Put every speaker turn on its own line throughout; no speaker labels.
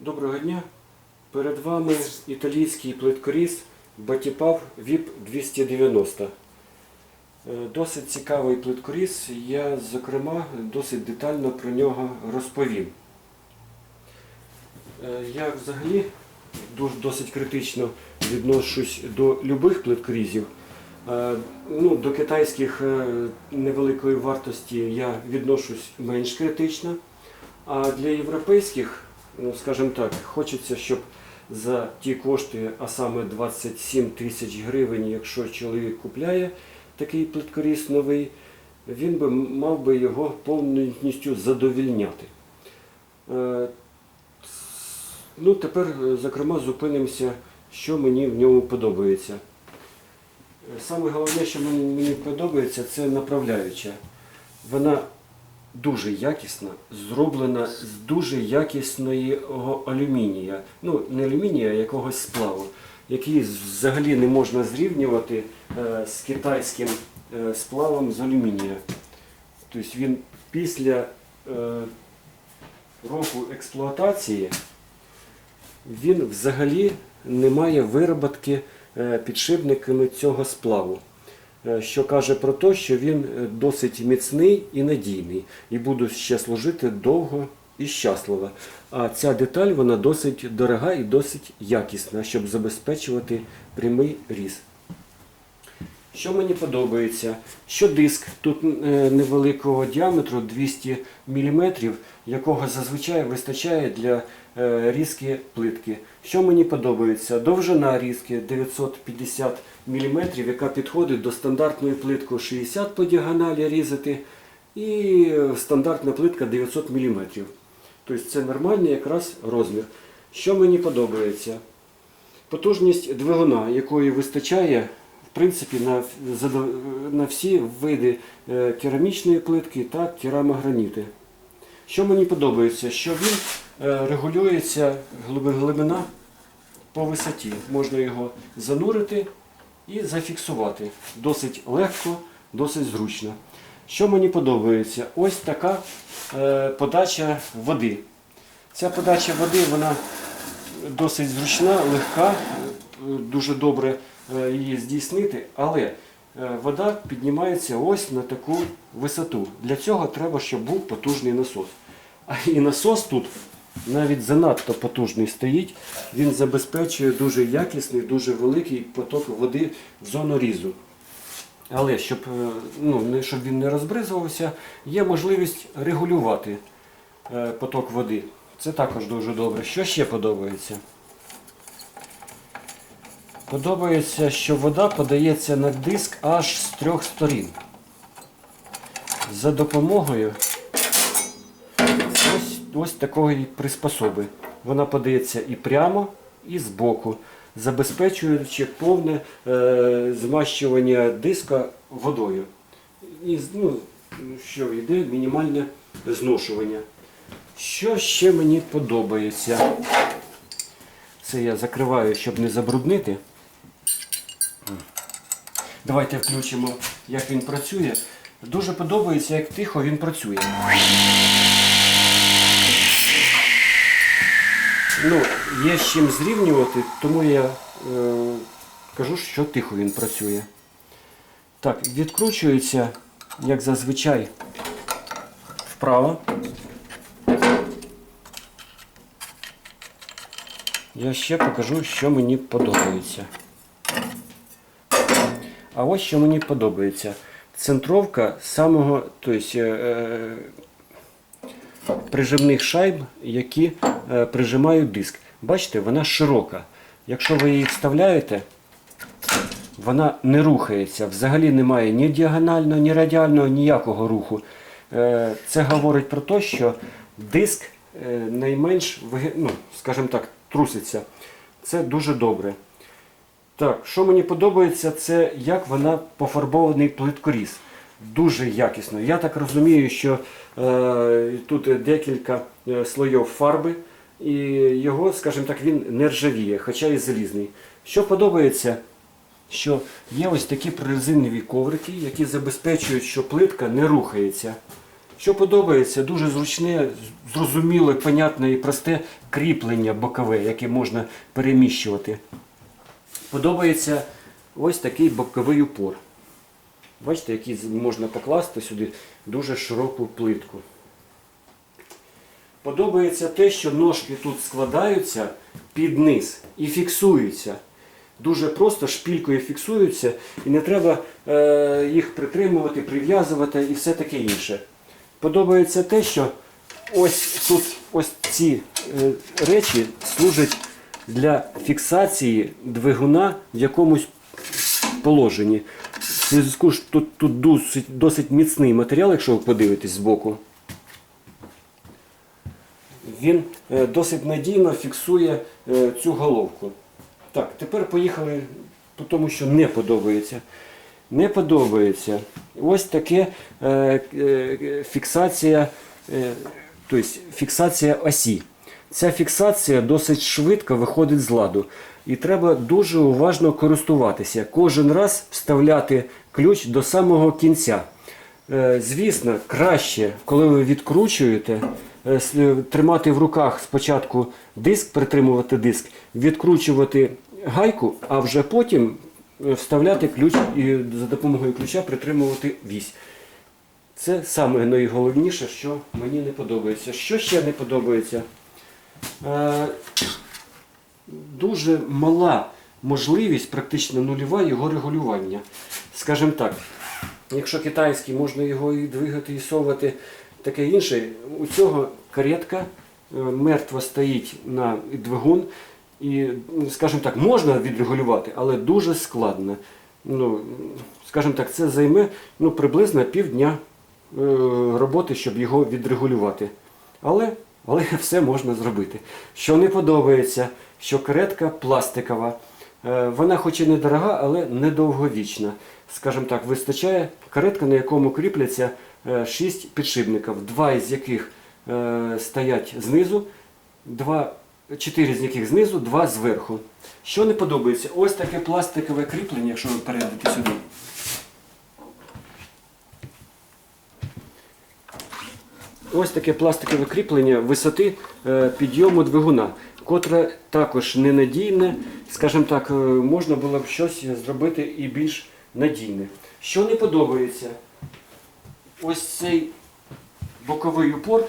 Доброго дня. Перед вами італійський плиткоріз Батіпав VIP 290. Е, Досить цікавий плиткоріз. Я, зокрема, досить детально про нього розповім. Е, Я взагалі досить критично відношусь до любих плиткорізів. Е, Ну, до китайських невеликої вартості я відношусь менш критично. А для європейських, ну скажімо так, хочеться, щоб за ті кошти, а саме 27 тисяч гривень, якщо чоловік купляє такий плиткоріз новий, він би мав би його повністю задовільняти. Е, Ну, тепер, е, зокрема, зупинимося, що мені в ньому подобається. Е, Саме головне, що мені подобається, це направляюча. Вона дуже якісна, зроблена з дуже якісного алюмінія. Ну, не алюмінія, а якогось сплаву, який взагалі не можна зрівнювати е, з китайським е, сплавом з алюмінія. Тобто він після е, року експлуатації він взагалі не має вироботки підшипниками цього сплаву. Е, Що каже про те, що він е, досить міцний і надійний, і буде ще служити довго і щасливо. А ця деталь вона досить дорога і досить якісна, щоб забезпечувати прямий різ. Що мені подобається, що диск тут е, невеликого діаметру 200 мм, якого зазвичай вистачає для різки плитки. Що мені подобається? Довжина різки 950 мм, яка підходить до стандартної плитки 60 по діагоналі різати, і е, стандартна плитка 900 мм. Тобто це нормальний якраз розмір. Що мені подобається? Потужність двигуна, якої вистачає в принципі, на, на всі види е, керамічної плитки та керамограніти. Що мені подобається, що він е, регулюється глибина по висоті. Можна його занурити і зафіксувати. Досить легко, досить зручно. Що мені подобається? Ось така е, подача води. Ця подача води вона досить зручна, легка, е, дуже добре е, її здійснити, але е, вода піднімається ось на таку висоту. Для цього треба, щоб був потужний насос. А і насос тут навіть занадто потужний стоїть, він забезпечує дуже якісний, дуже великий поток води в зону різу. Але щоб, е, ну, щоб він не розбризувався, є можливість регулювати е, поток води. Це також дуже добре. Що ще подобається? Подобається, що вода подається на диск аж з трьох сторін. За допомогою ось, такої приспособи. Вона подається і прямо, і збоку, забезпечуючи повне е, змащування диска водою. І ну, що йде мінімальне зношування. Що ще мені подобається? Це я закриваю, щоб не забруднити. Давайте включимо, як він працює. Дуже подобається, як тихо він працює. Ну, є з чим зрівнювати, тому я е, кажу, що тихо він працює. Так, відкручується, як зазвичай, вправо. Я ще покажу, що мені подобається. А ось що мені подобається. Центровка самого, тобто, е, прижимних шайб, які е, прижимають диск. Бачите, вона широка. Якщо ви її вставляєте, вона не рухається. Взагалі немає ні діагонального, ні радіального, ніякого руху. Е, Це говорить про те, що диск е, найменш, ну, скажімо так, труситься. Це дуже добре. Так, що мені подобається, це як вона пофарбований плиткоріз. Дуже якісно. Я так розумію, що е, тут декілька слоїв фарби, і його, скажімо так, він не ржавіє, хоча і залізний. Що подобається, що є ось такі прорезинові коврики, які забезпечують, що плитка не рухається. Що подобається, дуже зручне, зрозуміле, понятне і просте кріплення бокове, яке можна переміщувати. Подобається ось такий боковий упор. Бачите, який можна покласти сюди дуже широку плитку. Подобається те, що ножки тут складаються під низ і фіксуються. Дуже просто шпількою фіксуються і не треба е, їх притримувати, прив'язувати і все таке інше. Подобається те, що ось тут ось ці е, речі служать для фіксації двигуна в якомусь положенні. В зв'язку ж тут, тут досить, досить міцний матеріал, якщо ви подивитесь збоку. Він е, досить надійно фіксує е, цю головку. Так, тепер поїхали по тому, що не подобається. Не подобається. Ось таке е, фіксація, тобто фіксація осі. Ця фіксація досить швидко виходить з ладу. І треба дуже уважно користуватися. Кожен раз вставляти ключ до самого кінця. Звісно, краще, коли ви відкручуєте, тримати в руках спочатку диск, притримувати диск, відкручувати гайку, а вже потім е, вставляти ключ і за допомогою ключа притримувати вісь. Це саме найголовніше, що мені не подобається. Що ще не подобається? Е, дуже мала можливість, практично нульова його регулювання. Скажімо так, якщо китайський, можна його і двигати, і совати, таке інше. У цього каретка е, мертво стоїть на двигун. І, ну, скажімо так, можна відрегулювати, але дуже складно. Ну, скажімо так, це займе ну, приблизно півдня е, роботи, щоб його відрегулювати. Але, але все можна зробити. Що не подобається, що каретка пластикова. Е, Вона хоч і недорога, але недовговічна. Скажімо так, вистачає каретка, на якому кріпляться 6 підшипників, два із яких е, стоять знизу, два, чотири з яких знизу, два зверху. Що не подобається? Ось таке пластикове кріплення, якщо ви перейдете сюди. Ось таке пластикове кріплення висоти е, підйому двигуна, котре також ненадійне. Скажімо так, е, можна було б щось зробити і більш надійне. Що не подобається, ось цей боковий упор,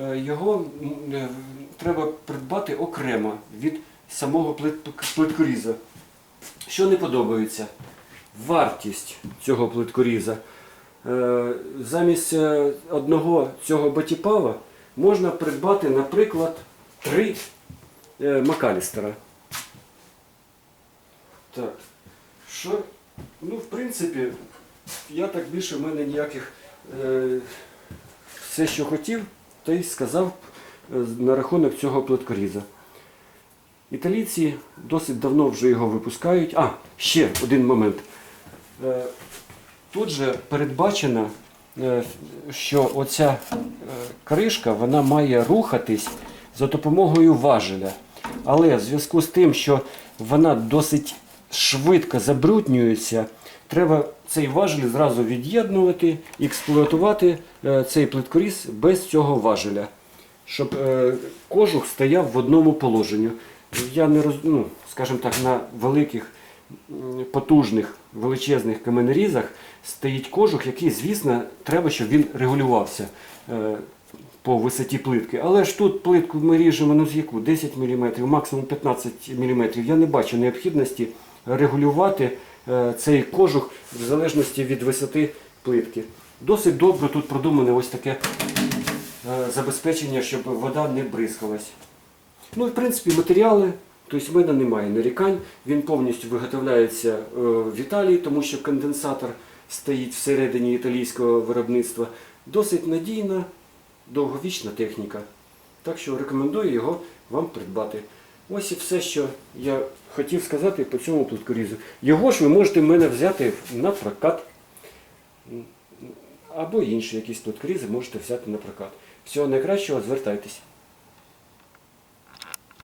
е, його е, треба придбати окремо від самого плит- плиткоріза. Що не подобається? Вартість цього плиткоріза. Е, Замість одного цього батіпава можна придбати, наприклад, три Макалістера. Так. Що? Ну, в принципі, я так більше в мене ніяких е, все, що хотів, то й сказав е, на рахунок цього плиткоріза. Італійці досить давно вже його випускають. А, ще один момент. Е, Тут же передбачено, що оця кришка вона має рухатись за допомогою важеля. Але в зв'язку з тим, що вона досить швидко забруднюється, треба цей важель зразу від'єднувати і експлуатувати е, цей плиткоріз без цього важеля, щоб е, кожух стояв в одному положенні. Я не роз, ну, скажімо так, на великих потужних величезних каменерізах стоїть кожух, який, звісно, треба, щоб він регулювався е, по висоті плитки. Але ж тут плитку ми ріжемо ну, з яку? 10 мм, максимум 15 мм. Я не бачу необхідності регулювати е, цей кожух в залежності від висоти плитки. Досить добре тут продумане ось таке е, забезпечення, щоб вода не бризкалась. Ну, в принципі, матеріали, тобто в мене немає нарікань. Він повністю виготовляється е, в Італії, тому що конденсатор стоїть всередині італійського виробництва. Досить надійна, довговічна техніка. Так що рекомендую його вам придбати. Ось і все, що я хотів сказати по цьому плиткорізу. Його ж ви можете в мене взяти на прокат. Або інші якісь плиткорізи можете взяти на прокат. Всього найкращого, звертайтесь.